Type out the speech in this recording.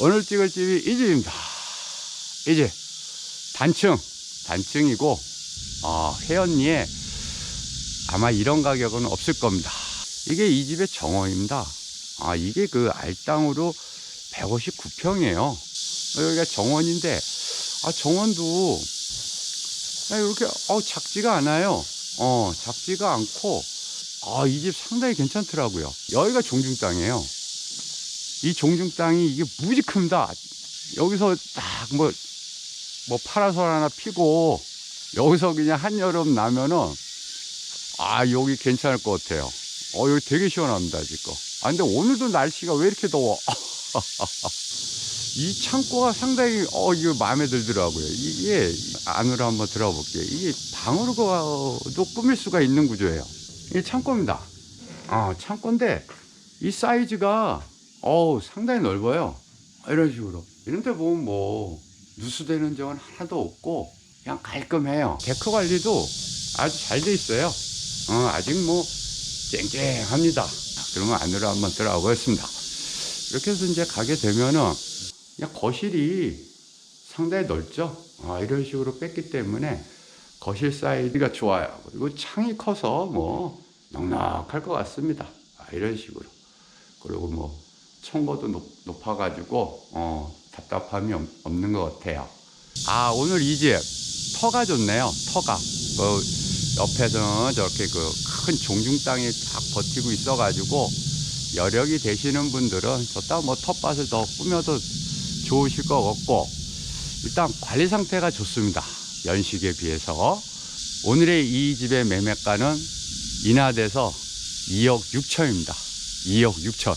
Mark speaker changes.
Speaker 1: 오늘 찍을 집이 이 집입니다. 이 집. 단층. 단층이고, 어, 회원리에 아마 이런 가격은 없을 겁니다. 이게 이 집의 정원입니다. 아, 이게 그 알땅으로 159평이에요. 여기가 정원인데, 아, 정원도, 아, 이렇게, 어, 작지가 않아요. 어, 작지가 않고, 아, 이 집 상당히 괜찮더라고요. 여기가 종중 땅이에요. 이 종중 땅이 이게 무지 큽니다. 여기서 딱 뭐, 뭐 파라솔 하나 피고, 여기서 그냥 한여름 나면은, 아, 여기 괜찮을 것 같아요. 어, 여기 되게 시원합니다, 지금. 아, 근데 오늘도 날씨가 왜 이렇게 더워? 이 창고가 상당히, 어, 이거 마음에 들더라고요. 이게 안으로 한번 들어가 볼게요. 이게 방으로도 꾸밀 수가 있는 구조예요. 이게 창고입니다. 아, 창고인데, 이 사이즈가, 어우, 상당히 넓어요. 이런 식으로. 이런 데 보면 뭐, 누수되는 점은 하나도 없고, 그냥 깔끔해요. 데크 관리도 아주 잘 돼 있어요. 어, 아직 뭐, 쨍쨍합니다. 그러면 안으로 한번 들어가 보겠습니다. 이렇게 해서 이제 가게 되면은, 그냥 거실이 상당히 넓죠. 아, 이런 식으로 뺐기 때문에 거실 사이즈가 좋아요. 그리고 창이 커서 뭐 넉넉할 것 같습니다. 아, 이런 식으로. 그리고 뭐 청고도 높, 아가지고 어, 답답함이 없, 없는 것 같아요. 아, 오늘 이 집 터가 좋네요. 터가. 그 옆에서는 저렇게 그 큰 종중 땅이 딱 버티고 있어 가지고 여력이 되시는 분들은 저따 뭐 텃밭을 더 꾸며도 좋으실 것 같고 일단 관리 상태가 좋습니다. 연식에 비해서 오늘의 이 집의 매매가는 인하돼서 2억 6천입니다. 2억 6천.